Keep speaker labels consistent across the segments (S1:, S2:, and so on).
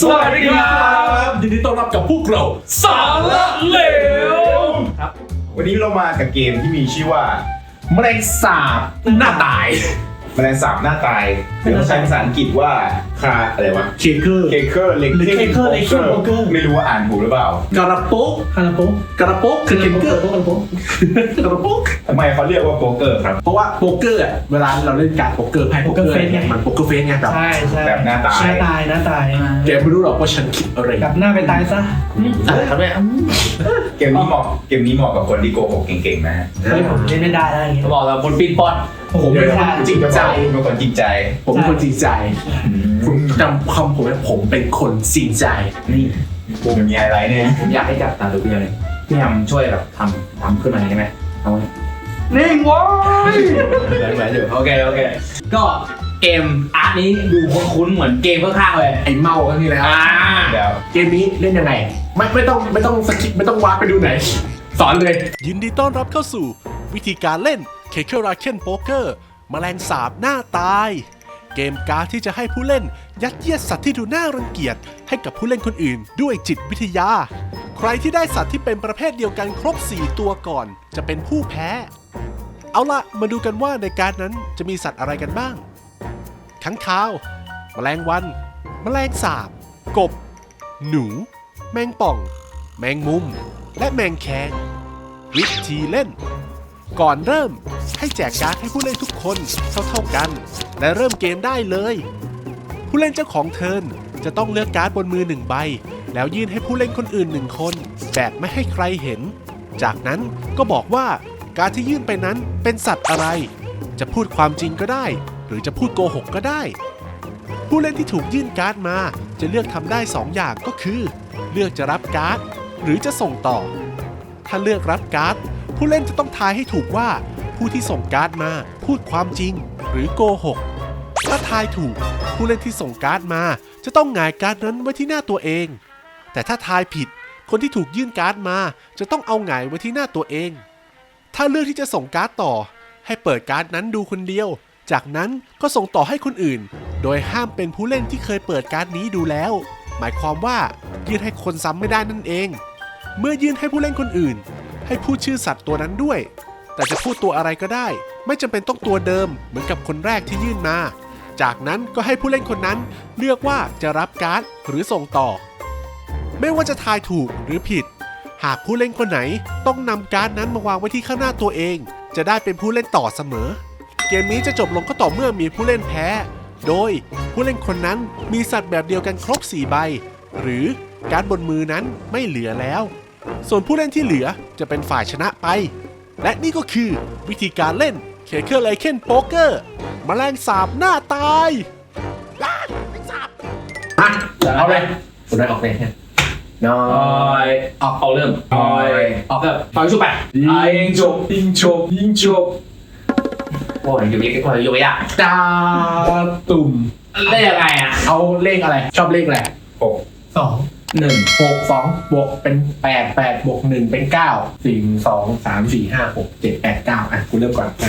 S1: สวัสดีครับยินดีต้อนรับกับพวกเราสาระเหลวครับ
S2: วันนี้เรามากับเกมที่มีชื่อว่า
S1: แมลงสาบหน้าตาย
S2: แมลงสาบหน้าตายหรือภาษาภาษาอังกฤษว่าคาอะไรวะ
S1: เคเกอร์
S2: เคเคอร์เล็ก
S1: หรือ Caker Lecture Poker
S2: ไม่รู้ว่าอ่านถูกหรือเปล่า
S1: กระโป๊ก
S3: ฮานาโปะ
S1: กระโป๊กคือเคเกอร์
S3: โปะโปะ
S1: กระโป๊ก
S2: ทำไมเขาเรียกว่าโป๊กเกอร์ครับ
S1: เพราะว่าโป๊กเกอร์อะเวลาเราเล่นการดโป๊กเกอร์ไพ่โป๊กเกอร์เนี่ยมันโป๊กเกอร์เฟสไงแบบ
S3: ใช่ใช่
S2: แบบหน้าตาย
S3: หน้าตายหน้าตาย
S1: แกไม่รู้หรอกว่าฉันคิดอะไร
S3: กลับหน้าไปตายซะ
S1: อะไรครับเนี่ย
S2: เกมนี้เหมาะเกมนี้เหมาะกับคนที่โกหกเก่งๆนะฮะ
S3: เฮ้ยผมเล่นไม่ได้แล้วอย่างเงี้ย
S4: บอกแล้วคนปิ้นป้อน
S1: ผมเป็นคนจริงใจ
S2: เป็นคนจริงใจ
S1: ผมเป็นคนจริงใจคุณจำคำผมไว้ผมเป็นคนจริงใจ
S4: นี่
S2: ผมมีไฮไลท์เนี่ย
S4: ผมอยากให้จับตาดูพี่เลยพี่ทำช่วยแบบทำทำขึ้นมาได้ไหมเอาไว้
S1: นิ่งว้าย
S4: เหมือนอยู่โอเคโอเค ก็เกมอาร์ตนี้ดูคุ้นๆเหมือนเกมข้างๆเลย
S1: ไอเมาครั้งที่แล้ว
S4: อ่า
S2: เดี๋ยว
S1: เกมนี้เล่นยังไง ไม่ไม่ต้องไม่ต้องสกิปไม่ต้องวาร์ปไปดูไหน สอนเลย
S5: ยินดีต้อนรับเข้าสู่วิธีการเล่น k e k e r a k e n Poker แมลงสาบหน้าตาย เกมการ์ดที่จะให้ผู้เล่นยัดเยียดสัตว์ที่ดูน่ารังเกียจให้กับผู้เล่นคนอื่นด้วยจิตวิทยา ใครที่ได้สัตว์ที่เป็นประเภทเดียวกันครบ 4 ตัวก่อน จะเป็นผู้แพ้ เอาละมาดูกันว่าในการดนั้นจะมีสัตว์อะไรกันบ้างขังคาว แมลงวัน แมลงสาบ กบ หนู แมงป่อง แมงมุม และแมงแคงวิธีเล่น ก่อนเริ่มให้แจกการ์ดให้ผู้เล่นทุกคนเท่าๆกัน และเริ่มเกมได้เลย ผู้เล่นเจ้าของเทิร์นจะต้องเลือกการ์ดบนมือหนึ่งใบ แล้วยื่นให้ผู้เล่นคนอื่นหนึ่งคนแบบไม่ให้ใครเห็น จากนั้นก็บอกว่าการดที่ยื่นไปนั้นเป็นสัตว์อะไร จะพูดความจริงก็ได้ หรือจะพูดโกหกก็ได้ ผู้เล่นที่ถูกยื่นการ์ดมา จะเลือกทำได้สองอย่างก็คือ เลือกจะรับการ์ดหรือจะส่งต่อ ถ้าเลือกรับการ์ด ผู้เล่นจะต้องทายให้ถูกว่า ผู้ที่ส่งการ์ดมา พูดความจริง หรือโกหก ถ้าทายถูก ผู้เล่นที่ส่งการ์ดมา จะต้องหงายการ์ดนั้นไว้ที่หน้าตัวเอง แต่ถ้าทายผิด คนที่ถูกยื่นการ์ดมา จะต้องเอาหงายไว้ที่หน้าตัวเอง ถ้าเลือกที่จะส่งการ์ดต่อ ให้เปิดการ์ดนั้นดูคนเดียว จากนั้นก็ส่งต่อให้คนอื่น โดยห้ามเป็นผู้เล่นที่เคยเปิดการ์ดนี้ดูแล้ว หมายความว่ายื่นให้คนซ้ำไม่ได้นั่นเอง เมื่อยื่นให้ผู้เล่นคนอื่น ให้พูดชื่อสัตว์ตัวนั้นด้วย แต่จะพูดตัวอะไรก็ได้ ไม่จำเป็นต้องตัวเดิม เหมือนกับคนแรกที่ยื่นมา จากนั้นก็ให้ผู้เล่นคนนั้นเลือกว่าจะรับการ์ดหรือส่งต่อ ไม่ว่าจะทายถูกหรือผิด หากผู้เล่นคนไหนต้องนำการ์ดนั้นมาวางไว้ที่ข้างหน้าตัวเอง จะได้เป็นผู้เล่นต่อเสมอ เกมนี้จะจบลงก็ต่อเมื่อมีผู้เล่นแพ้ โดยผู้เล่นคนนั้นมีสัตว์แบบเดียวกันครบ 4 ใบ หรือการดบนมือนั้นไม่เหลือแล้ว ส่วนผู้เล่นที่เหลือจะเป็นฝ่ายชนะไป และนี่ก็คือวิธีการเล่นเคเคอร์ไลเคนโป๊กเกอร์มแมลงสาบหน้าตาย
S1: อะเอาเลยคุณได้ออกเลยน้อ
S4: ออยยออกเอาเริ่มออยออกแบบฟังชุบไปอะยิงจบยิงจบยิงจบโอ้ยอยู่ยังโอ้ยอยู่ยัง
S1: ตาตุ่ม
S4: ได้ยังไงอะ
S1: เอาเลขอะไร ชอบเลขอะไร
S2: หก
S3: สอง
S4: หนึ่ง
S1: หกสองบวกเป็นแปดแปดบวกหนึ่งเป็นเก้าสี่สองสามสี่ห้าหกเจ็ดแปดเก้าอะกูเริ่มก่อนไป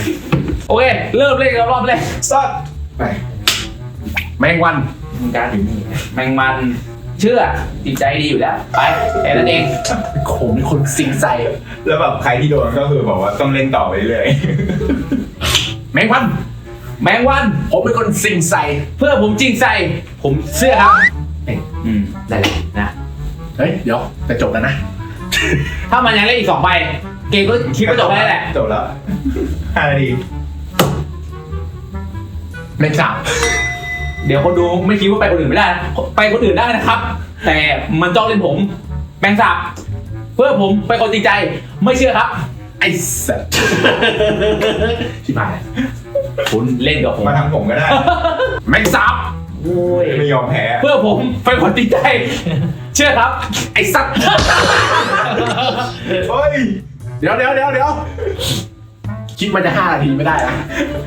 S4: โอเค เริ่มเล่นรอบแรก
S2: สัตว์
S1: ไปแมงวัน
S4: มึงการอยู่นี่แมงมันเชื่อจิตใจดีอยู่แล้ว ไปแค่นั้นเอง
S1: ผมเป็นคนสิงใจ
S2: แล้วแบบใครที่โดนก็คือบอกว่าต้องเล่นต่อไปเรื่อย
S1: แมงวัน
S4: แมงวัน
S1: ผมเป็นคนสิงใจ
S4: เพื่อผมจริงใจผมเชื่อครับ อืมได้เลยนะ
S1: เฮ้ย เดี๋ยวจะจบแล้วนะ
S4: ถ้ามันยังเล่นอีกสองใบ เกมก็คิดว่าจบได้แหละ
S2: จบแล้วห้านาที
S1: แมงสาบ
S4: เดี๋ยวคนดูไม่คิดว่าไปคนอื่นไม่ได้นะไปคนอื่นได้นะครับ แต่มันจ้องเล่นผมแมงสาบเพื่อผมไปนคนจริงใจไม่เชื่อครับ
S1: ไอ้สัตว์ชิบหาย
S4: คุณเล่นกับผม
S2: มาทำผมก็ได้
S1: แมงสาบ
S4: โอ้ย
S2: ไม่ยอมแพ้
S4: เพื่อผมเป็นคนจริงใจเชื่อครับ
S1: ไอ้สัตว์
S2: เฮ้ย
S1: เดี๋ยวเดี๋ยวเดี๋ยวเดี๋ยวคิดมันจะห้านาทีไม่ได้นะ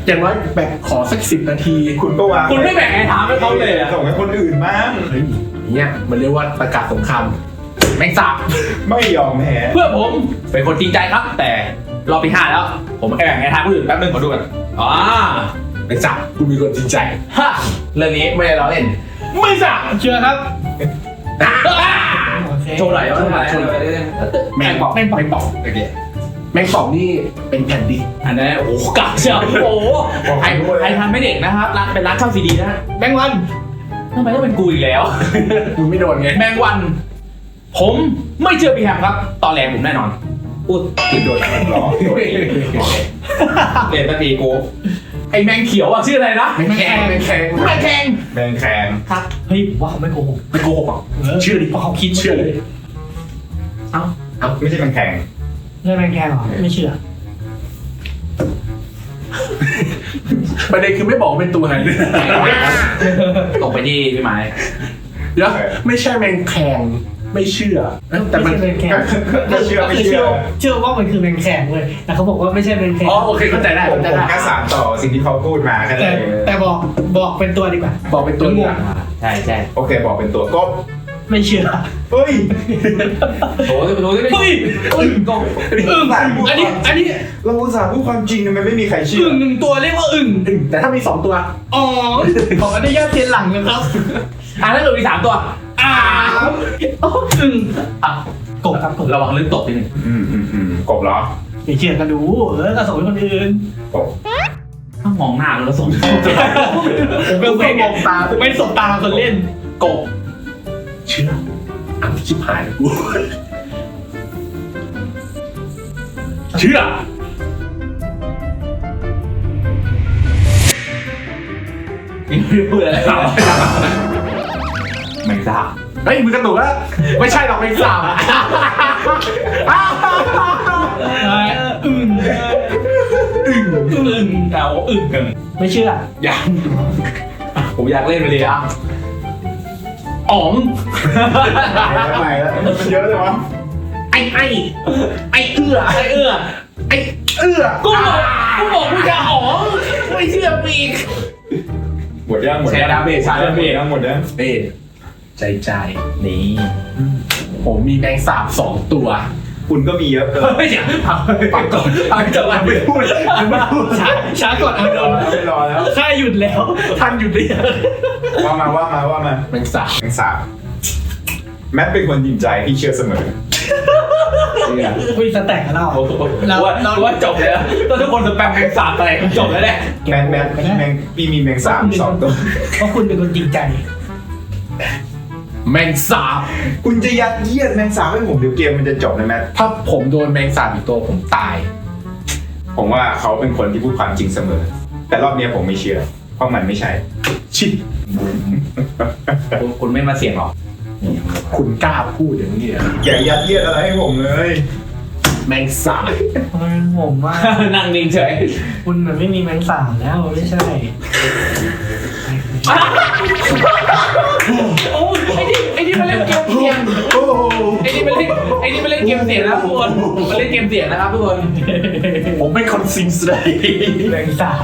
S1: อย่างน้อยแบบขอสักสิบนาที
S2: คุณก็วาง
S4: คุณไม่แบ่งไอ้ถามให้เขาเลยอะ
S2: ส่งให้คนอื่นบ้าง
S1: เฮ้ยเนี่ยมันเรียกว่าประกาศสงครามแมงสาบ
S2: ไม่ยอมแพ้
S4: เพื่อผมเป็นคนจริงใจครับ แต่รอบที่ห้าแล้ว ผมแบ่งไอ้ทางคนอื่นแป๊บนึงขอดูกันอ๋อ
S1: แมงสาบกูมีคนจริงใจ
S4: ฮะเรื่องนี้ไม่ได้ล้อเล่นไม่สัก
S3: เชื่อครับโอเค
S4: โชว์ไหนอยโชว์ไหนอย
S1: โชว์หน่อยแมงป่องแมงป่องแมงป่องโอเคแมงป่องนี่เป็นแผ่นดิน
S4: อันนั้นโอ้โหกักเชียวโอ้โหใครใครทำไม่เด็กนะครับร้านเป็นร้านเช่าซีดีนะฮะ
S3: แมงวัน
S4: ทำไมต้องเป็นกูอีกแล้ว
S1: มึงไม่โดนไง
S4: แมงวัน ผมไม่เชื่อพี่แฮมครับ ตอนแรกผมแน่นอนพูด
S2: โดนหลอกโดนเอง
S4: เรียนตะปีกู ไอแมงเขียวอะชื่ออะไรนะ
S1: แมงแคงแมงแคง
S4: แมงแคง
S2: แมงแคง
S4: ครับ
S3: เฮ้ยว่าเขาไม่โกหก
S1: ไม่โกหกหรอก
S3: เออ
S1: เชื่อดิ
S3: เพราะเขาคิด
S1: เชื่อเลย
S4: เอ้า
S2: ไม่ใช่แมงแคง
S3: เรื่องแมงแคงเหรอไม่เชื่อ
S1: ประเด็นคือไม่บอกว่าเป็นตัวไหน
S4: ตกไปที่พี่ไม้
S1: เดี๋ยวไม่ใช่แมงแคง ไม่เชื่อเอ้ยแต่มัน
S3: ไม่ใช่แมงแคง
S2: ไม่เชื่อไม่เชื่อ
S3: เชื่อว่ามันคือแมงแคงเว้ยแต่เขาบอกว่าไม่ใช่แมงแคง
S1: อ๋อโอเคเข้าใจได้
S2: ผม
S1: เข้าใจ
S2: ผม
S1: ได้
S2: แค่สานต่อสิ่งที่เขาพูดมาแค่
S3: แต่
S2: นั้นเอง
S3: แต่บอกบอกเป็นตัวดีกว่า
S1: บอกเป็นตัวอย่าง
S4: ใช่ใช่
S2: โอเคบอกเป็นตัวกบ
S3: ไม่เชื่อ
S2: เฮ้ย
S4: โอ้ยโอ้ย
S3: เฮ้ย
S4: อึ้งกง
S3: อึ่งอันนี้อันนี้
S2: เราอุตส่าห์พูดความจริงทำไมไม่มีใครเชื่อ
S3: อึ่งหนึ่งตัวเรียกว่าอึ่ง
S1: แต่ถ้ามีสองตัว
S3: อ๋อขออนุญาตเทียนหลังนะครับ
S4: อะแล้วเหลืออีกสามตัว
S3: อ้าวอ๋ออึ่ง
S4: อะ
S3: กบครับกบ
S4: ระวังลื่นตกนิดนึง
S2: อืมอืมอืมกบเหรอ
S3: ไม่เชื่อก็ดูเออก็ส่งให้คนอื่น
S2: กบ
S4: ถ้ามองหน้าแล้วส่ง
S3: ผมก็ไม่มองตาไม่สบตาคนเล่น
S4: กบ
S1: เชื่ออะชิบหายแล้วกู
S4: เชื่อนี่ไม่ได้พูดอะไรครับแมงสาบ
S1: เฮ้ยมึงกระตุกแล้วไม่ใช่หรอกแมงสาบ
S3: อึ่ง
S4: อึ่งอึ่งแต่ว่าอึ่งกัน
S3: ไม่เชื่อ
S4: ยังผมอยากเล่นไปเลยอะอ๋อง
S2: ทำไมแล้วมันเยอะเลยวะ
S4: ไอ้ไอ้ไอ้เอื้อไอ้เอื้อไอ้เอื้อกูบอกกูบอกกูจะอ๋องไม่เชื่อปีก
S2: หมดยังหมด
S4: ใช้
S2: ยัง
S4: ดาเมจใช้ดาเมจ
S2: หมดยัง
S1: เอ้ ใจใจ
S4: นี่
S1: ผมมีแมงสาบสองตัว
S2: คุณก็มีเยอะเกิน
S4: เฮ้ยเดี๋ยวพักพักก่อนพักก่อนไม่พูด
S3: ช้าช้าก่อนเอา
S2: ไม่
S3: โด
S2: รอนแล้วไม่รอแล้ว
S3: ค่าหยุดแล้ว
S1: ทันอยู่ดิ
S2: ว่ามาว่ามาว่ามา
S1: แมงสาบ
S2: แมงสาบแมทเป็นคนจริงใจที่เชื่อเสมอ
S3: คุยสแต็กกับเรา
S4: โอ้โหว่าว่าจบเลยนะถ้าทุกคนสแปมแมงสาบอะไรจบแล้วแหละ
S2: แมทแมทพี่แมงพี่มีแมงสาบสองตัว
S3: เพราะคุณเป็นคนจริงใจ
S1: แมงสาบ
S2: คุณจะยัดเยียดแมงสาบให้ผมเดี๋ยวเกมมันจะจบนะแมท
S1: ถ้าผมโดนแมงสาบอีกตัวผมตาย
S2: ผมว่าเขาเป็นคนที่พูดความจริงเสมอ แต่รอบเนี้ยผมไม่เชื่อ เพราะมันไม่ใช่
S1: ชิ
S4: คุณคุณไม่มาเสี่ยงหรอก
S1: คุณกล้าพูดอย่างนี้เหรอ
S2: อย่ายัดเยียดอะไรให้ผมเลย
S1: แมงสาบ
S3: ผมว่า
S4: นั่งนิ่งเฉย
S3: คุณมันไม่มีแมงสาบแล้วไม่ใช่
S4: โอ้ยไอ้ นี่ไอ้นี่มาเล่นเกมเสี่ยง
S2: โอ้โห
S4: ไอ้นี่มาเล่นไอ้นี่มาเล่นเกมเสี่ยงนะครับทุกคนมาเล่นเกมเสี่ยงนะครับทุกคน
S1: ผมเป็นคนซิงส์เลย
S3: แมงสาบ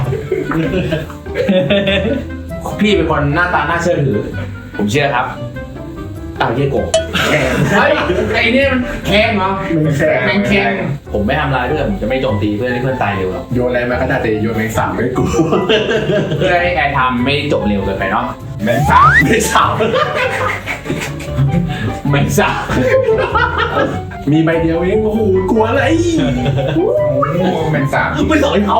S4: พี่เป็นคนหน้าตาน่าเชื่อถือ ผมเชื่อครับตาเยี่ยโกบเฮ้ยไอ้นี่มันแข้งเหรอ
S1: แมงแคง
S4: แมงแข้งผมไม่ทำร้ายเพื่อนผมจะไม่โจมตีเพื่อนให้เพื่อนตายเร็วหรอก
S1: โยนอะไรมาก็ได้แต่โยนแมงสาบไม่กู
S4: เพื่อให้แอร์ไทำไม่จบเร็วเกินไปเนาะ
S2: แมงสาบ
S1: แมงสาบ
S4: ไม่ทราบ
S1: มีใบเดียวเองโอ้โหกลัวอะไร
S2: โอ้โหแมงสาบ
S4: ไม่สอนเขา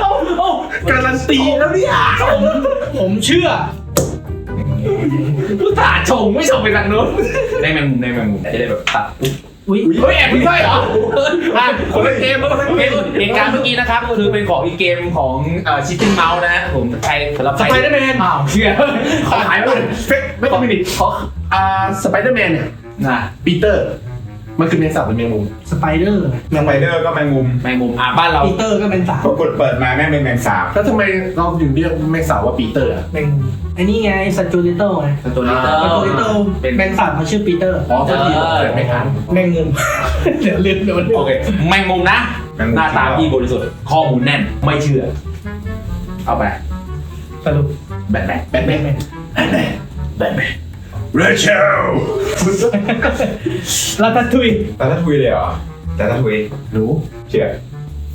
S4: เอาเอา
S1: การันตีแล้วเนี่ย
S3: ผมผมเชื่อ
S4: ผู้ตาห์ชงไม่ชงไปทางนู้นในแมงมุมในแมงมุมจะได้แบบตัด
S3: อุ้ย
S4: เฮ้ยแอบไม่ใช่เหรออะคนละเกมคนละเกมเหตุการณ์เมื่อกี้นะครับคือเป็นของอีกเกมของเอ่อชิตติ้งเมาส์นะฮะผมใครสำหรับ
S3: ส
S4: ใคร
S3: ไปเดอร์แมน
S4: อ้าวเชื่อขอขายไม่ได้
S1: เฟกไม่ต้องมีดิขออ่าสไปเดอร์แมนเนี่ย
S4: นะ
S1: ปีเตอร์มันคือแมงสาบหรือแมงมุม
S3: สไปเดอร์
S2: สไปเดอร์ก็แมงมุม
S4: แมงมุมอะบ้านเรา
S3: ปีเตอร์ก็เป็นสาบ
S2: ปรากฏเปิดมาแม่งเป็นแมงสาบ
S1: แล้วทำไมเราถึงเรียกแมงสาบว่าปีเตอร์อะ
S3: แมงไอ้นี่ไงซันจูริโต้ไง
S4: ตัวนี้
S1: อ่า
S3: ซันจูริโต้
S4: เป็น
S3: แมงสาบเขาชื่อปีเตอร์
S1: อ๋อพอดีผมเกิดไม่ทัน
S3: แมงมุมเดี๋ยวลืมโดน
S4: โอเคแมงมุมนะ
S2: แมงมุม
S4: หน้าตาพี่บริสุทธิ์ข้อมูลแน่นไม่เชื่อ เอาไป
S3: สรุป
S4: แบทแมน
S1: แบทแมน
S3: แมน
S4: แบทแมน
S2: เรเชล
S3: ลาตาทุย
S2: แต่ถ้าทุยเลยเหรอแต่ถ้าทุย
S1: หนู
S2: เชื่อ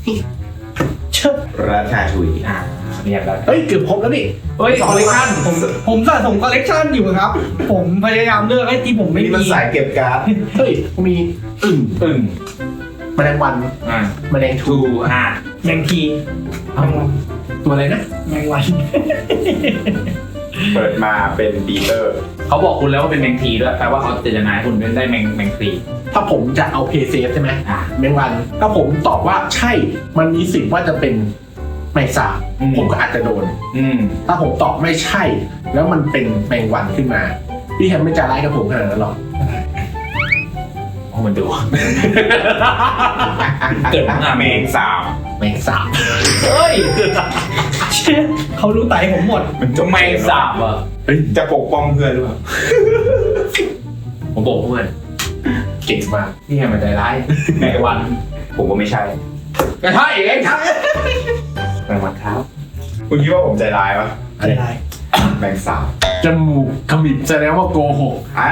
S3: เชื่
S2: ราชาถุย
S4: อ่าเรียบแล้ว
S1: เฮ้ยเกือบครบแล้วนี่
S4: เฮ้ยคอลเลคชั่น
S3: ผมผมสะสมคอลเลกชันอยู่ครับ ผมพยายามเลือกให้ที่ผมไม่
S2: นี่
S3: มี
S2: มันสายเก็บการ์ด
S1: เฮ้ยมีอึ่ง
S4: อึ่ง
S1: แมลงวัน
S4: อ่า
S1: แมลงทู
S4: ทูอ่า
S3: แมงทีแมงวัน
S1: ตัวอะไรนะ
S3: แมงวัน
S2: เปิดมาเป็นปีเตอร์
S4: เขาบอกคุณแล้วว่าเป็นแมงทีด้วยแปลว่าเขาเจตนาให้คุณเป็นได้แมงแมงที
S1: ถ้าผมจะเอาเพย์เซฟใช่ไหม
S4: อ่า
S1: แมงวัน ถ้าผมตอบว่าใช่ มันมีสิทธิ์ว่าจะเป็นแมงสาบ
S4: อืม
S1: ผมก็อาจจะโดน
S4: อืม
S1: ถ้าผมตอบไม่ใช่ แล้วมันเป็นแมงวันขึ้นมา พี่แฮมไม่จะไล่กับผมขนาดนั้นหรอก
S4: โอ้มันดู เกิดมา
S2: แมงสาบ
S1: แมงสาบ
S4: เฮ้ย
S3: เชี่ยเขารู้ไตผมหมด
S2: มันจบ
S4: แมงสาบอะ
S2: จะปกป้องเพื่อนหรือเปล่า
S4: ผมบอกเพื่อน
S1: เก่งมาก
S4: ที่ให้มันใจร้ายแมงวัน
S2: ผมก็ไม่ใช่
S4: กระทะเองครับแมงวันครับ
S2: คุณคิดว่าผมใจร้ายปะ
S1: อะไร
S3: ได้
S2: แมงสาบ
S1: จมูกขมิบแสดงว่าโกหก
S2: อ่า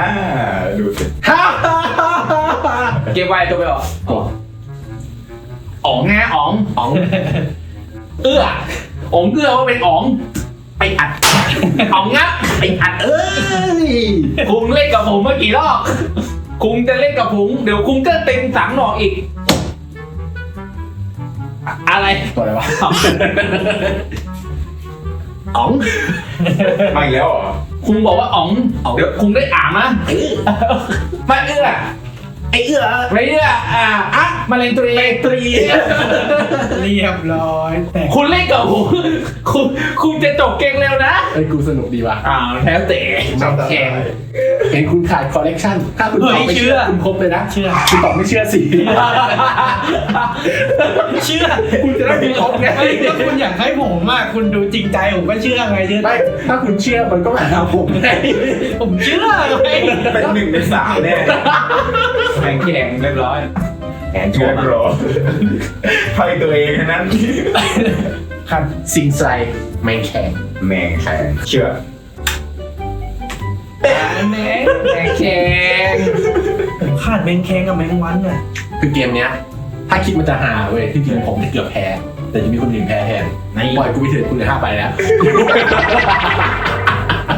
S2: ดูสิ
S1: ฮ่าฮ่าฮ่าฮ่าฮ่า
S4: เก็บไว้ตัวไปออกอ๋องไงอ๋องอ๋องเอื้อ อ๋องเอื้อว่าเป็นอ๋องไปอัดอ๋องงะไปอัดเอ้ยคุงเล่นกับผมเมื่อกี่รอบคุงจะเล่นกับผมเดี๋ยวคุงก็เต็มสังหนอกอีก อะอะไร
S1: ตัวอะไรวะอ๋อง
S2: มาอีกแล้วเหรอ
S4: คุงบอกว่าอ๋องเดี๋ยวคุงได้อ่างนะไม่เอื้อ
S1: ไอเอื้อ
S4: ไม่เอื้ออ่าอะมาเลงตรีตรี
S3: เรียบร้อย แต่
S4: คุณเล่นกับผมคุณคุณจะจบเก่งเร็วนะ
S1: ไอยกูสนุกดีว่ะ
S4: อ่าแล้วแต่
S2: ชอบตา
S4: แข่ง
S1: เห็นคุณขาดคอลเลกชันถ้าคุณตอบไม่เชื่อ คุณครบเลยนะ
S3: เชื่อ
S1: คุณตอบไม่เชื่อสิ
S3: เชื่อ
S1: คุณจะได้มีครบไง
S3: ไม่ถ้าคุณอยากให้ผมอะคุณดูจริงใจผมก็เชื่อไงเชื่อ
S1: ไม่ถ้าคุณเชื่อมันก็หมายความผมไง
S3: ผมเชื่อไง
S2: เป็นหนึ่งในสามแน่
S4: แข่งแข่งเรียบร้อยแข่ง
S2: เชื่อหรอไพ่ตัวเองทั้งนั้น
S1: ครับสิงไซแมงแข็ง
S2: แมงแข็งเชื่อ
S4: แข่งแข่งแข่ง
S3: ผมขาดแมงแคงกับแมงวันอะ
S1: คือเกมเนี้ย ถ้าคิดมันจะหาเว้ยที่จริงผมเกือบแพ้ แต่จะมีคนอื่นแพ้แทน
S4: ใน
S1: ปล่อยกูไปเถอะคุณเหลือห้าใบแล้ว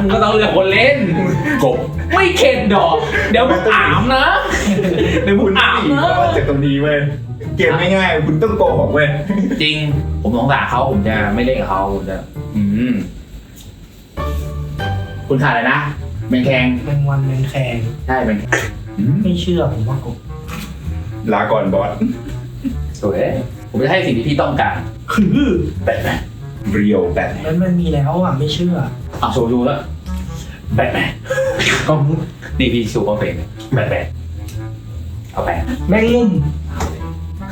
S4: มึงก็ต้องเลือกคนเล่น
S1: กบ
S4: ไม่เข็ดดอก เดี๋ยวมึงอามนะ เดี๋ยวมึ
S2: คุ
S4: ง
S2: ณ
S4: อาม
S2: หนี
S4: นะ
S2: รอดจากตรงนี้เว้ยเกมไม่ง่ายคุณต้องโกหกเว้ย
S4: จริง ผมสงสารเขาผมจะไม่เล่นกับเขาผมจะอืมคุณขาดอะไรนะแมงแข่ง
S3: แมงวันแมงแคง
S4: ใช่แมง
S3: ไม่เชื่อผมว่ากบ
S2: ลาก่อนบอส
S4: สวยผมจะให้สิ่งที่พี่ต้องการ
S3: คือ
S4: แบทแมน
S2: เรียวแบบ
S3: แล้วมันมีแล้วอะไม่เชื่อ
S4: อะโชว์ดูแล้วแบทแมน
S1: ก็มุด
S4: นี่พี่ชูเขาเฟงแบทแมนเอาแปะ
S3: แมงมุม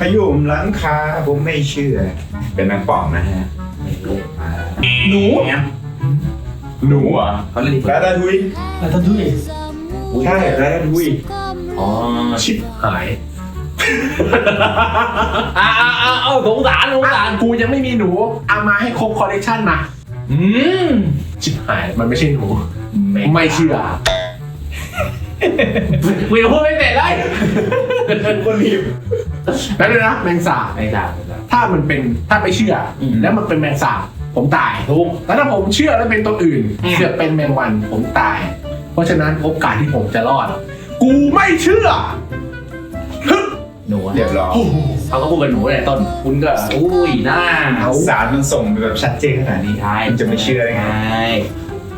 S2: ขยุ่มหลังคาผมไม่เชื่อ เป็นแมงป่องนะฮะ
S3: หนู
S2: หนูอะ
S4: เขาเล่นดีก
S2: รา
S4: ว่า
S2: ดาทุย
S3: แล้วท่านด้วย
S2: ใช่ราดาทุย
S4: อ๋อ
S1: ชิบหาย
S4: อ่าอ่าอ่าเอาสงสารสงสาร
S1: กูยังไม่มีหนูเอามาให้ครบคอลเลกชันมา
S4: อืม
S1: ชิบหายมันไม่ใช่หนู ไม่เชื่อ
S4: กูยังพูดไม่เสร็จเลย
S2: คนหิว
S1: แล้วด้วยนะแมงสาบ
S4: ไม่ได้ไม่ได้
S1: ถ้ามันเป็นถ้าไม่เชื่ออ
S4: ม
S1: แล้วมันเป็นแมงสาบผมตาย
S4: ทุก
S1: แต่ถ้าผมเชื่อแล้วเป็นตัวอื่น
S4: อืม
S1: เสือกเป็นแมงวันผมตาย เพราะฉะนั้นโอกาสที่ผมจะรอด กูไม่เชื่อ
S4: หนูอะ
S2: เรียบร้อย
S4: เขาก็พูดกับหนูแต่ต้นคุณก็อุ้ยหน้า
S2: สารมันส่งไปแบบชัดเจนขนาดนี้
S4: ใช่
S2: คุณจะไม่เชื่อได้ไง
S4: ใช่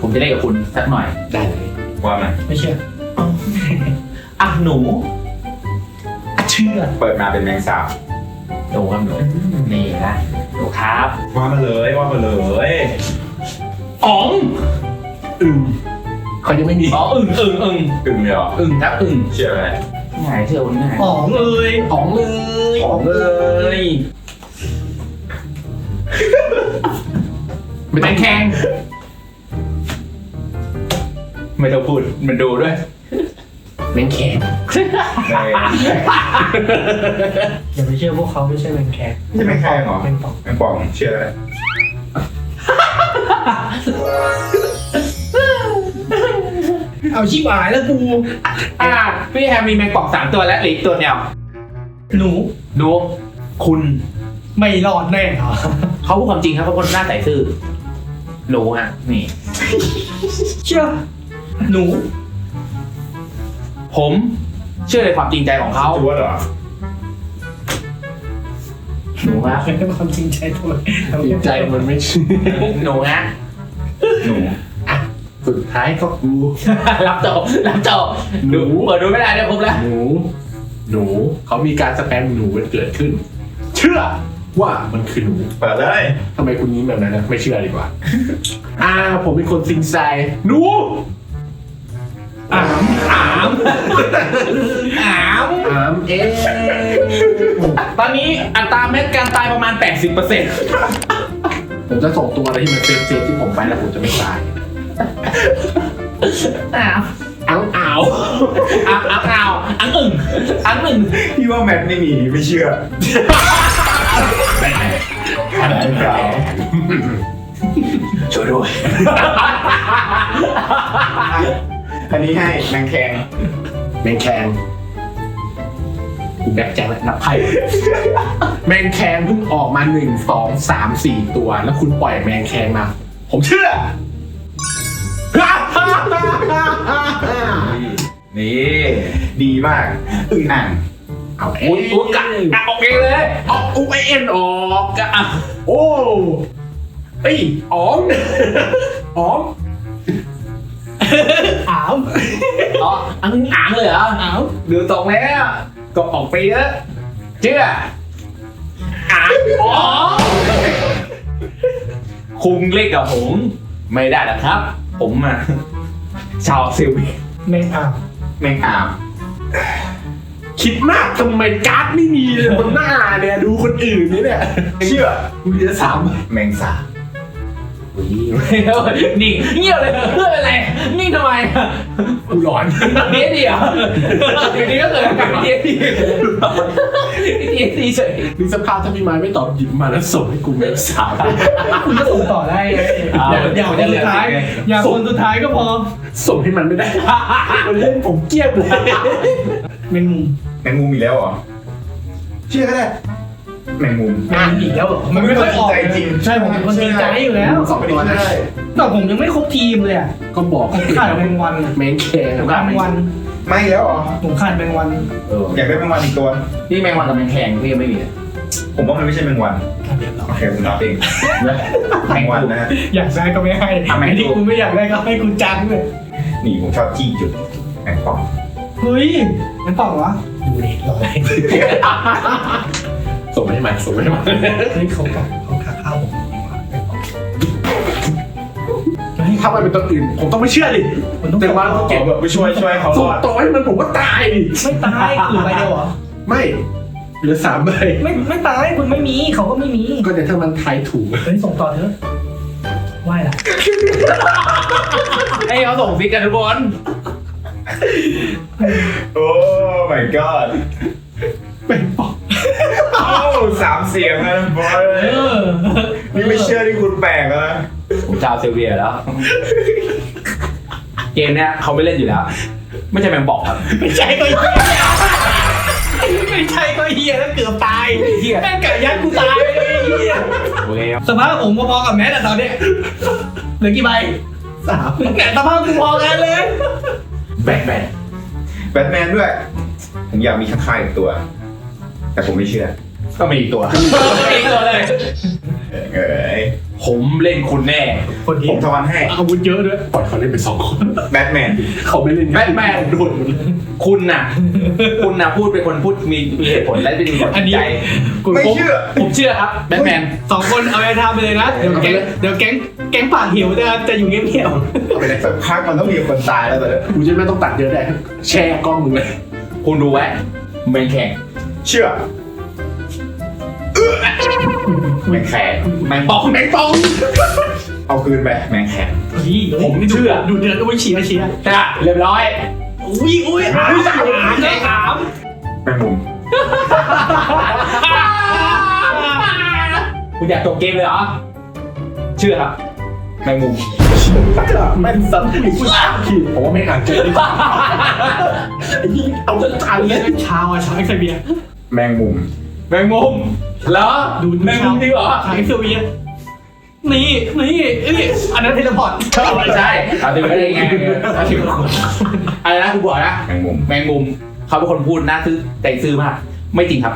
S4: ผมจะเล่นกับคุณสักหน่อย
S1: ได้เลย
S2: ว่ามัน
S3: ไม่เชื่อ
S4: อะหนู
S1: เชื่อ
S2: เปิดมาเป็นแมงสาบ
S4: หนูครับหนูนี่นะหนูครับ
S2: ว่ามาเลยว่ามาเลย
S4: อ๋อง
S1: อึงเขายังไม่มี
S4: อ๋ออึ่งอึ่งอึ่ง
S2: ตึงเลยเหรอ
S4: อึ่งครับอึ่ง
S2: เชื่อไหม
S4: ง่ายเชื่อคนง่าย
S3: อ๋องเอ้ย
S1: ของเลย
S4: ของเลย
S1: ไม่
S4: แม
S1: ต้อง
S4: งแข่งไม่ต้องพูดมันดูด้วย
S1: แมงแข็ง
S2: แมง
S3: อย่าไปเชื่อพวกเขาไม่ใช่แมงแคง
S2: ไม่ใช่แมงแคงเหรอ
S3: แมงป่อง
S2: แมงป่องเชื่อไหม
S3: เอาชิบหายแล้วกู
S4: อะพี่แฮมมีแมงป่องสามตัวและเหลืออีกตัวเดียว
S3: หนู
S4: ดูคุณ
S3: ไม่รอดแน่เหรอ
S4: เขาพูดความจริงครับเขาคนหน้าใสซื่อหนูฮะนี่
S3: เชื่อหนู
S4: ผมเชื่อในความจริงใจของเขา
S2: ชัวร์เหรอ
S4: หนูฮะ
S3: เป็นความจริงใจตัว
S1: จริงใจมันไม่เชื่อ
S4: หนูฮะ
S2: หนู
S1: สุดท้ายก็กู
S4: รับจบรับจบหนูเปิดดูไม่ได้เนี่ยผมแล้ว
S1: หนู หนู เขามีการสแปมหนูเกิดขึ้น เชื่อว่ามันคือหนู
S2: เปิดเลย
S1: ทำไมคุณยิ้มแบบนั้นนะ ไม่เชื่อดีกว่า อ่า ผมเป็นคนซิงไซหนู
S3: อ่าม
S4: ถามถาม
S1: ถามเอ๊ะ
S4: ตอนนี้อัตราเม็ดการตายประมาณ 80%อ
S1: ผมจะส่งตัวอะไรที่มันเซฟเซฟที่ผมไปแล้วผมจะไม่ตาย้า
S4: ว
S1: อ้าวอ้าว
S4: อังอังอ้าวอังอึ่งอังอึ่ง
S2: พี่ว่าแมทไม่มีไม่เชื่ออะไรเปล่า
S4: ช่วยด้วย
S2: อันนี้ให้แมงแคง
S1: แมงแคงกูแบกแจ็คแล้วนับไพ่แมงแคงเพิ่งออกมาหนึ่งสองสามสี่ตัว แล้วคุณปล่อยแมงแคงมา ผมเชื่อ
S2: นี่ดีมากอึ่งอ่าง
S1: เอาเอ๊
S4: อุ๊ยอุ๊ยกะกะโอเคเลย
S1: เอาอุ๊ยเอ็นออก
S4: กะอะ
S1: โอ้เอ้ยอ๋องอ๋อง
S3: อ้าว
S4: อ๋ออังอึ่งอ่างเลยเหรอ
S3: อ้าว
S4: ดูตรงแล้วก็ออกไปแล้วเชื่ออ่างอ๋อคุงเล็กกับผม ไม่ได้หรอกครับ ผมอะ ชาวซิลวี
S3: ไม่อ้าว
S2: แมงอ่าง
S1: คิดมากทำไมการ์ดไม่มีเลยบนหน้าเนี่ยดูคนอื่นนี่เนี่ย
S2: เชื่อ
S1: กูจะสาม
S2: แมงสาบ
S4: นิ่งเงียบเลยเพื่ออะไรนิ่งทำไม
S1: กูร้อน
S4: เดียดีเหรออยู่ดีก็เกิดอาการเดียดีเดียดีเฉย
S1: นี่สภาพถ้าพี่ไม้ไม่ตอบหยิบมาแล้วส่งให้กูแม่งสาม
S3: คุณก็ส่งต่อได้ไงอย่าอย่าคนสุดท้ายอย่าคนสุดท้ายก็พอ
S1: ส่งให้มันไม่ได้มันเล่นผมเกลียบเลย
S3: แมงมุม
S2: แมงมุมอีกแล้วเหรอเชื่อก็ได้แมงมุม
S3: แมงมุมอีกแล้วเหรอมันไม่ค่อยออก
S2: ใจจริง
S3: ใช่ผมเป็นคนจริงใจอยู่แล้ว
S1: สองตัวได้
S3: แต่ผมยังไม่ครบทีมเลยอะ
S1: ก็บอก
S3: ผมขาดแมงวันอะ
S1: แมงแคง
S3: ผมขาดแมงวัน
S2: ไม่แล้วเหรอ
S3: ผมขาดแมงวัน
S4: เออ
S2: อยากได้แมงวันอีกตัว
S4: นี่แมงวันกับแมงแคงพี่ยังไม่มีเลย
S2: ผมว่ามันไม่ใช่แมงวันโอเคผมรับเองแมงวันนะฮะ
S3: อยากได้ก็ไม่ให้
S4: ทำไม
S3: ไอ้ที่กูไม่อยากได้ก็ให้กูจังเลย
S2: นี่ผมชอบจี้จุดแมงป่อง
S3: เฮ้ยมันต่อวะดูดิรออะไร
S1: ส่งให้มันส่งให้มัน
S3: เฮ้ยเขากัดเถ้า
S1: มันเป็นตัวอื่น ผมต้องไม่เชื่อดิ
S3: มันต้อง
S1: แต่ว่าเรา
S2: เก็บแบบไปช่วยช่วยเขาร
S1: ส่ง
S2: อด
S1: ต่อให้มันผมก็ตายดิ
S3: ไม่ตายเหลือใบเดียวเหรอ
S1: ไม่เหลือสามใบ
S3: ไม่ไม่ตายคุณไม่มีเขาก็ไม่มี
S1: ก็เดี๋ยวถ้ามันทายถูก
S3: เฮ้ยส่งต่อเถอะไหวล่ะ
S4: ไอ้เขาส่งฟิกกันทุกคน
S2: โอ้ my god
S1: เป็นปอก
S2: โอ้สามเสียงนะบอย
S3: เออ
S2: นี่ไม่เชื่อที่คุณแปลกแล้วนะ
S4: ผมชาวเซเวียแล้ว เกมเนี้ยเขาไม่เล่นอยู่แล้ว ไม่ใช่แมงบอกครับ
S3: ไม่ใช่ก็เฮียไม่ใช่ก็เฮียแล้วเกือบตาย
S4: เหี้ย
S3: แม่งกัดยัดกูตายเลยไอ้เฮีย
S4: โอเคครับ
S3: สภาพผมพอๆกับแมทอะตอนเนี้ยเหลือกี่ใบ
S1: สาม
S3: แต่สภาพกูพอกันเลย
S4: แบทแมน
S2: แบทแมนด้วย ผมอยากมีข้างๆอีกตัว แต่ผมไม่เชื่อ
S4: ก็มีอีกตัว อีกตัวเลย
S2: เอ้ย
S4: ผมเล่นคุณแน่
S3: คนที่
S2: ผมทวันให้
S1: อาวุธเยอะด้วยปล่อยเขาเล่นไปสองคน
S2: แบทแมน
S1: เขาไม่เล่น
S4: แบทแมน
S1: โดนหมดเลย
S4: คุณน่ะ คุณน่ะพูดเป็นคนพูดมีมีเหตุผลและเป็นคน
S3: อัน
S4: จริ
S3: นี้
S4: งใจ
S3: กู
S2: ไม่เชื่อ
S4: ผมเชื่อครับแบทแมน
S3: สองคนเอาไปทำไปเลยนะเดี๋ยวแก๊งเดี๋ยวแก๊งแก๊งปากเหี่ยวจะจะอยู่เงียบ
S1: เอาไปเลย
S2: สักพักมันต้องมีคนตายแล้วตอนนี้
S1: กูจะไม่ต้องตัดเยอะได้แชร์กล้องมึงเลย
S4: คุณดูไว้แมงแข่ง
S2: เชื่อ
S4: แมงแข่งแมงปองแมงปอง
S2: เอาคืนไปแมงแข็ง
S3: ๆพี่
S4: ผมเชื่อ
S3: ดูเดือดอุ้ยเชียร์เชียร์
S4: จ้ะเรียบร้อย
S3: อุ้ยอุ้ยอ้ามถามเลยถาม
S2: แมงมุม
S4: คุณอยากจบเกมเลยเหรอ เชื่อครับแมงมุม
S1: แม่นสัตว์ผู้หญิงผู้ชายขีดผมว่าไม่อ่านเจอดีกว่าไอ้ยี่เอาจะตายเลย
S3: ชาวอะชาวไอ้ไซเบีย
S2: แมงมุม
S4: แมงมุม เหรอ
S3: ดู
S4: แมงมุมจริงเหรอ
S3: ขายเซเวียนี่นี่เอ้ยอันนั้นเทเลพอร์ต
S4: ไม่ใช่เอาถึงไม่ได้ไงเอาถึงอะไรนะคุณบอกนะ
S2: แมงมุม
S4: แมงมุมเขาเป็นคนพูดน่าซื้อใจซื้อมากไม่จริงครับ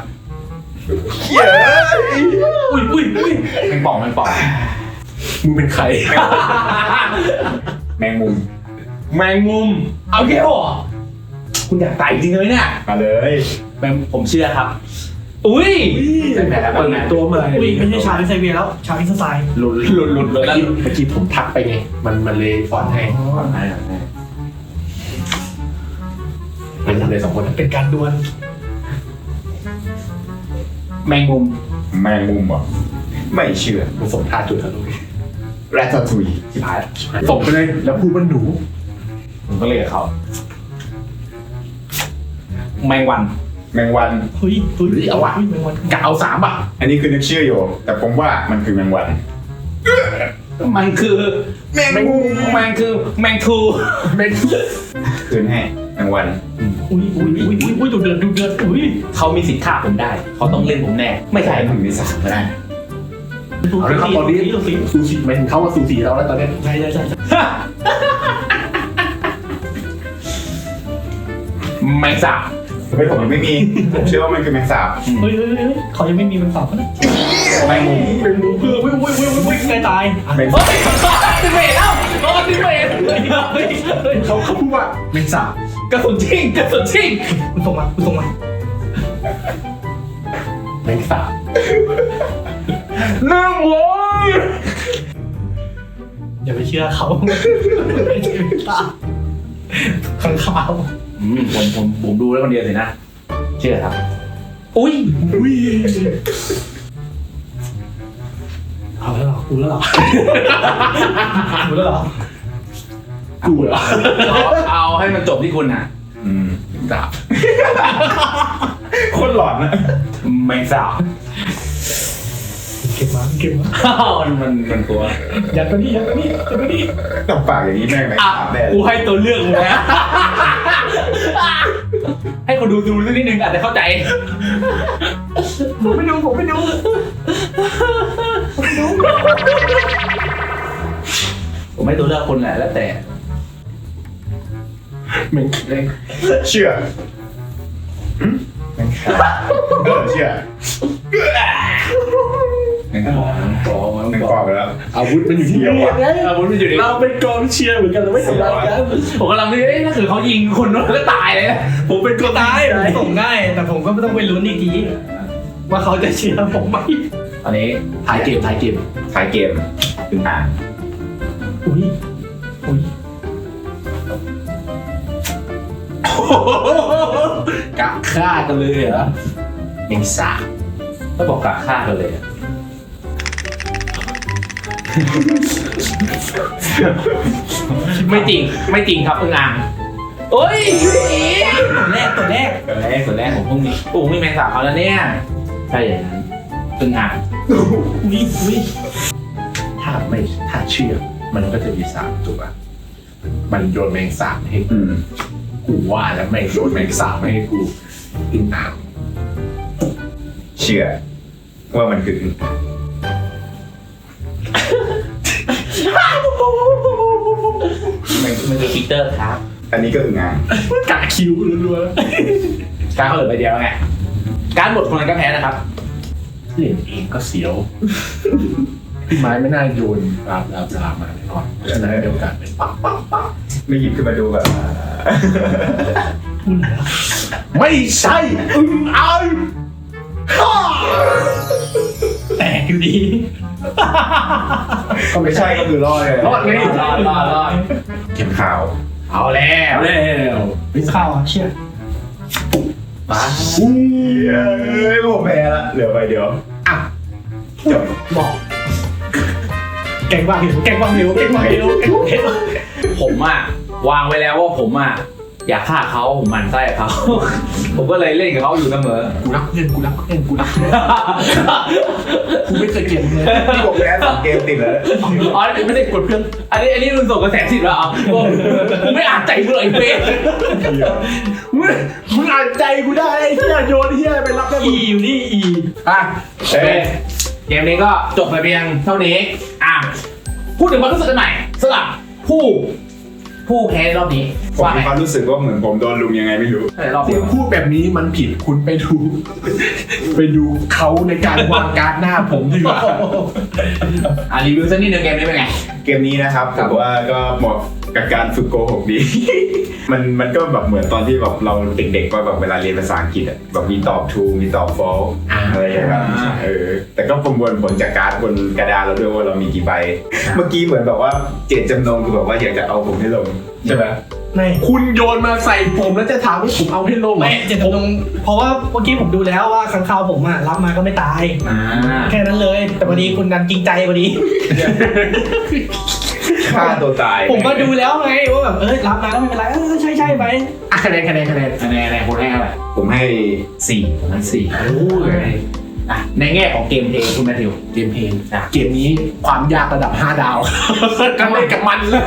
S3: อุ้ยอุ้ยอุ้ย
S4: แมงป่องแมงป่อง
S1: มึงเป็นใคร
S2: แมงมุม
S4: แมงมุม เอาแค่หรอคุณอยากตายจริงเลยเนี่ย
S2: มาเลย
S4: แมงผมเชื่อครับ อุ้ยเป็นแบบ
S1: เปิดตัวใหม่
S3: อุ้ยไม่ใช่ชาลิเซเวียแล้ว ชาลิสไตล์
S1: หลุด
S4: หลุดหลุดหลุด
S1: เมื่อ
S4: แล้ว
S1: กี้เมื่อกี้ผมทักไปไง มันมันเลยฟอนต์ให้เป็นเลยสองคนนะ
S3: เป็นการดวล
S4: แมงมุม
S2: แมงมุมเหรอไม่เชื่อ
S1: มึงส่งท่าจุดทะลุ
S2: แรตาทุย
S4: ชิบหาย
S1: ส่งไปเลยแล้วพูดว่าหนู
S4: ผมก็เลยกับเขาแมงวัน
S2: แมงวัน
S3: เฮ้ยเฮ้ยเอาว่ะแมงวัน
S1: กะเอาสามอะ
S2: อันนี้คือนึกชื่ออยู่ แต่ผมว่ามันคือแมงวัน
S4: มันคือแมงมุมแมงคือแมงทู
S1: เป็น
S2: คืนให้แมงวัน
S3: อุ้ยอุ้ยอุ้ยอุ้ยอุ้ยดูเดือดดูเดือดอุ้ย
S4: เขามีสิทธิ์ฆ่าผมได้ เขาต้องเล่นผมแน่ ไม่ใช่
S2: หนึ่งในสามก็ได้
S1: เอาเลยครับตอนนี้
S3: ดูสิ
S1: ซูชิมันเข้ามาซูชิเราแล้วตอนนี้
S3: ใช่ใช่ใช่
S4: แมงสาบ
S2: ไม่ผมยังไม่มี ผมเชื่อว่ามันคือแมงสาบ
S3: เฮ้ยเฮ้ยเฮ้ยเขายังไม่มีมันสอบนะ
S4: แมงมุม
S3: เป็นมูเพื่ออุ้ยอุ้ยอุ้ยอุ้ยใกล้ตาย
S4: เฮ้ยติเมตแล้วโอ้ติเมต
S3: เฮ้ยเฮ้ยเฮ้ย
S1: เขาเขาพูดว่าแมงสาบ
S4: กระสุนชิงกระสุนชิง
S3: คุณส่งมาคุณส่งมา
S1: แมงสาบ
S4: หนึ่งโว้ย
S3: อย่าไปเชื่อเขาไม่ใช่ตาข้างขาว
S4: ผมผมผมดูแล้วคนเดียวสินะ เชื่อครับ อุ้ย
S1: อุ้ย
S3: เอาแล้วเหรอกูแล้วเหรอกูแล้วเหรอ
S1: กูเหรอ
S4: เอาเอาให้มันจบที่คุณอะ
S2: อืม
S1: แมงสาบ
S2: โคตรหลอนนะ
S4: แมงสาบ
S3: เก็บมาเก็บมา
S4: มันมันมันตัว
S3: ยัดตัวนี้ยัดตัวนี้ยัดตัวนี้
S2: แต่ปากอย่างนี้แม่งแมง
S4: อะ
S2: สาบแน่
S4: กูให้ตัวเลือกมึงนะให้คนดูดูสักนิดนึงอาจจะเข้าใจ
S3: ผมไม่ดูผมไม่ดู
S4: ผมให้ตัวเลือกคนแหละแล้วแต่
S1: แมงแมง
S2: เชื่ออืมแมงสาบเออเชื่อ
S4: แมงปอแมงปอ
S2: แมงปอบไปแล้ว
S1: อาวุธมันอยู่ที่
S2: เดียว
S1: นี่
S2: อะ
S1: ไง
S4: อาวุธมันอยู่ใน
S1: เราเป็นกองเชียร์เหมือนกันเราไม่ทำร้ายกัน
S4: ผมกำลังนึกเอ้ยถ้าเกิดเขายิงคนนู้นก็ตายเลยนะ
S1: ผมเป็นกอง
S3: ตาย
S1: เชีร์
S3: ส่งได้แต่ผมก็ไม่ต้องไปลุ้นอีกทีว่าเขาจะเชียร์ผมไหม
S4: ตอนนี้
S1: ถ่ายเกมถ่ายเกม
S2: ท้ายเกมถึงอ่าน
S3: อุ้ยอุ้ย
S1: กะฆ่ากันเลยเหรอแมงสาบ
S4: ก็บอกกะฆ่ากันเลยอะ ไม่จริง ไม่จริงครับอึ่งอ่างโอ้ย
S3: ตัวแรกตัวแรก
S4: ส่วนแรกส่วนแรกของพวกนี้โอ้มีแมงสาบเขาแล้วเนี่ยใช่อย่างนั้นอึ่งอ่าง
S3: อุ้ยอุ้ย
S1: ถ้าไม่ถ้าเชื่อ มันก็จะมีสามตัว มันโยนแมงสาบให้
S2: อืม
S1: กูว่าแล้วแม่งโยนแมงสาบมาให้กูอึ้งอ่าง
S2: เชื่อ ว่ามันคือ
S4: มั นมันคือปีเตอร์ครับ
S2: อันนี้ก็คืองาน
S1: กะคิวรัว
S4: การเขาเหลือใบเดียวไง การหมดคนนั้นก็แพ้นะครับ
S1: ๆเล่นเองก็เสียวพี่ไม้ไม่น่าโยนปลาปลาปลามาแน่นอนฉะนั้นเดียวกันเป็นปักปักปัก
S2: ไม่หยิบขึ้นมาดูแบบ
S3: พูดแล้ว
S1: ไม่ใช่อึ้งอ่าง
S3: แตกอยู่ดี
S2: ก็ไม่ใช่ก็คือรอดเลย
S1: รอดไง
S4: รอดรอดรอด
S2: เก็บข่าว
S4: เอาแล้ว
S1: แล้ว
S3: ข้าวอะเชื่อ
S4: มา
S1: อู้
S2: เฮ้ยผมแพ้ละเหลือใบเดียว
S1: อะ
S2: จบ
S3: บอกแกงวางเหลวแกงวางเหลวแกงวางเหลวแกงวางเหลว
S4: ผมอะวางไว้แล้วว่าผมอะ อยากฆ่าเขาผมหมันไส้เขา ผมก็เลยเล่นกับเขาอยู่เสมอ
S1: กูรักเพื่อนกูรักเพื่อนกูรักเพื่อนกูไม่เคยเกลียดมึงเลย
S2: ที่ผมแพ้สองเกมติดแล้ว
S4: อ๋อไม่ได้กดเพื่อนอันนี้อันนี้มึงส่งกระแสสิทธิ์แล้วเหรอกูไม่อ่านใจมึงเลยไอ้เฟส
S1: มึงมึงอ่านใจกูได้ไอ้เหี้ยโยนเหี้ยไปรับได้หม
S3: อี
S1: ด
S3: อยู่นี่อี
S4: อะโอเคเกมนี้ก็จบไปเพียงเท่านี้อะพูดถึงความรู้สึกกันใหม่สำหรับผู้ ผู้แพ้รอบนี้
S2: ผม
S4: ว่าไง
S2: มีความรู้สึกว่าเหมือนผมโดนลุมยังไงไม่รู้
S4: เออรอบ
S1: คุ
S4: นี้
S1: ณพูดแบบนี้มันผิดคุณไปดู ไปดูเขาในการวางการดหน้าผมดีกว่า
S4: อะรีวิวสักนิดนึงเกมนี้เป็นไง
S2: เกมนี้นะครับ
S4: ครั
S2: ผ
S4: บ
S2: มว่าก็เหมาะ กับการฝึกโกหกดี มันมันก็แบบเหมือนตอนที่แบบเราเด็กๆว่าแบบเวลาเรียนภาษาอังกฤษอะแบบมีตอบ true มีตอบ false
S1: อ่า
S2: อะไรอย่างเงี้ยเออแต่ก็ประมวลผลจากการ์ดบนกระดานเราด้วยว่าเรามีกี่ใบ เมื่อกี้เหมือนแบบว่าเจตจำนงคือแบบว่าอยากจะเอาผมให้ลงใช่ไหม
S3: ไม่
S1: คุณโยนมาใส่ผมแล้วจะถามว่าผมเอาให้ลงเหรอ
S3: ไม่เจ็บตรงเพราะว่าเมื่อกี้ผมดูแล้วว่าขังคาวผมอะรับมาก็ไม่ตาย
S4: อ่า
S3: แค่นั้นเลย แต่พอดีคุณดันจริงใจพอดี
S2: ฆ่าตัวตาย
S3: ผมก็ดูแล้วไงว่าแบบเอ้ยรับมาก็ไม่เป็นไรเออใช่ใช่ๆไป
S1: อะคะแนนคะแนนคะแนน
S4: คะแนนอะไรคุณให้เท่าไหร่
S2: ผมให้
S4: สี่ผมให้สี่โอ้ย อะในแง่ของเกมเพลย์คุณแมทธิว
S1: เกมเพลง
S4: อะ
S1: เกมนี้ความยากระดับ 5 ดาว ก็เล่นกับมันเลย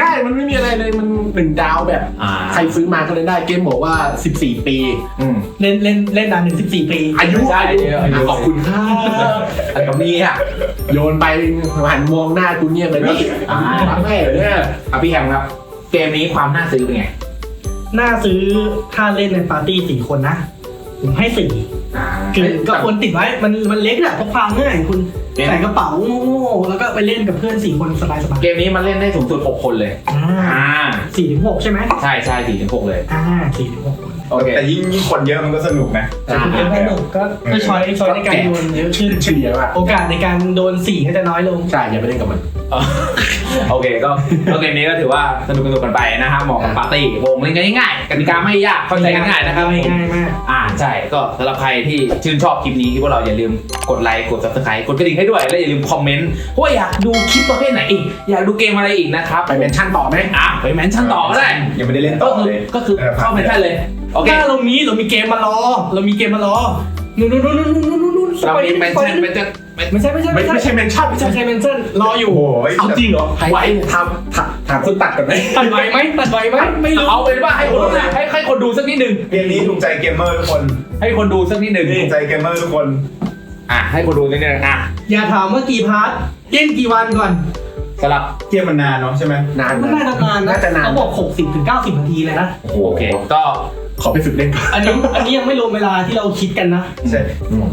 S1: ง่ายมันไม่มีอะไรเลยมันหนึ่งดาวแบบ
S4: อ่า
S1: ใครซื้อมาก็เล่นได้เกมบอกว่า 14 ปี
S4: อืม
S3: เล่นเล่นเล่นนานถึงสิบสี่ปี
S1: อายุ
S4: ใช่อายุอายุ
S1: ขอบคุณครับ
S4: อะไรกับนี่อะ
S1: โยนไปหันมองหน้ากูเงียบเลยนี่
S4: อ่า
S1: ทำให้เหรอเนี่ย
S4: อะพี่แฮมครับ เกมนี้ความน่าซื้อเป็นไง
S3: น่าซื้อถ้าเล่นในปาร์ตี้สี่คนนะ ผมให้สี่
S4: อ่า
S3: คือก็ควรติดไว้มันมันเล็กอะพกพาง่ายคุณ
S4: เกม
S3: ใส่กระเป๋าโง่ๆแล้วก็ไปเล่นกับเพื่อนสี่คนสบายสบาย
S4: เกมนี้มันเล่นได้สูงสุด6คนเลย
S3: อ่า
S4: อ่า
S3: สี่ถึงหกใช่ไหม
S4: ใช่ใช่สี่ถึงหกเลย
S3: อ่าสี่ถึงหกคน
S4: โอเค
S2: แต่ยิ่งยิ่งคนเยอะมันก็สนุกนะ
S3: แต่คุณเล่นสนุกก็ก็ช้อยช้อยในการโยนเยอะขึ้น
S1: เฉลี่ยว่า
S3: โอกาสในการโดนสี่ก็จะน้อยลง
S1: ใช่อย่าไปเล่นกับมัน
S4: โอเคก็ก็เกมนี้ก็ถือว่าสนุกสนุกกันไปนะครับเหมาะกับปาร์ตี้วงเล่นกันง่ายๆกติกาไม่ยากเข้าใจง่ายๆนะครับ
S3: ง่ายๆมาก
S4: อ่าใช่ก็สำหรับใครที่ชื่นชอบคลิปนี้ที่พวกเราอย่าลืมกดไลค์กด subscribe กดกระดิ่งให้ด้วยและอย่าลืมคอมเมนต์ว่าอยากดูคลิปประเภทไหนอีกอยากดูเกมอะไรอีกนะครับ
S1: ไปเมนชั่นต่อไหม
S4: อะไปเมนชั่นต่อก็ได้
S2: ยังไม่ได้เล่น
S4: ก็
S2: ต่อ
S4: คือ
S2: เลย
S4: ก็คือเข้าเมนชั่นเลยโอเค
S3: ถ้าเรามีเรามีเกมมารอ เรามีเกมมารอนู่นนู่นนู่นนู่นนู่นนู่นนู่น
S4: เรามีเมนชั่นเมนชั่น
S3: ไม่ใช่ไม่ใช่
S1: ไม่ไม่ใช่เมนชั่น
S3: ไม่ใช่ใช่เมนชั่นรออยู่
S2: โอ้โห
S1: เอาจริงเหรอไหวทำถามถามคนตัดก่อนไหม
S3: ตัดไหวไหมตัดไหวไหมไม่รู้
S4: เอาเป็นว่าให้คนดูให้ให้คนดูสักนิดหนึ่ง
S2: เกมนี้ถูกใจเกมเมอร์ทุกคน
S4: ให้คนดูสักนิดหนึ่ง
S2: ถูกใจเกมเมอร์ทุกคน
S4: อะให้คนดูสักนิดหนึ่งอะ
S3: อย่าถามว่ากี่พาร์ทเล่นกี่วันก่อน
S4: สำหรับ
S2: เกมมันนานเนาะใช่ไหม
S1: นาน
S3: มันน่าจะนานนะ
S1: น่าจะนาน
S3: เขาบอก60ถึง90นาทีเลยนะ
S4: โอเคก็
S1: ขอไปฝึกเล่นก่อน
S3: อันนี้อันนี้ยังไม่รวมเวลาที่เราคิดกันนะ
S2: ใช่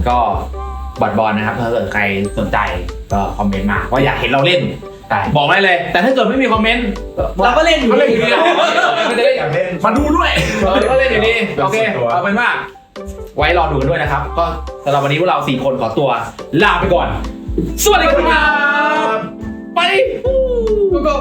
S4: ก็ บัตรบอลนะครับถ้าเกิดใครสนใจก็คอมเมนต์มาว่าอยากเห็นเราเล่นได้บอกได้เลย แต่ถ้าเกิดไม่มีคอมเมนต์
S3: เราก็เล่นอยู่
S4: ก็เล่นอยู่ดีมันจะได้
S2: อยากเล่น
S1: มาดูด้วย
S4: เออก็เล่นอยู่ดีโอเค
S2: ส่วนตัว
S4: เอาเป็นว่า ไว้รอดูกันด้วยนะครับ ก็สำหรับวันนี้พวกเราสี่คนขอตัวลาไปก่อน สวัสดีครับไป
S3: ก็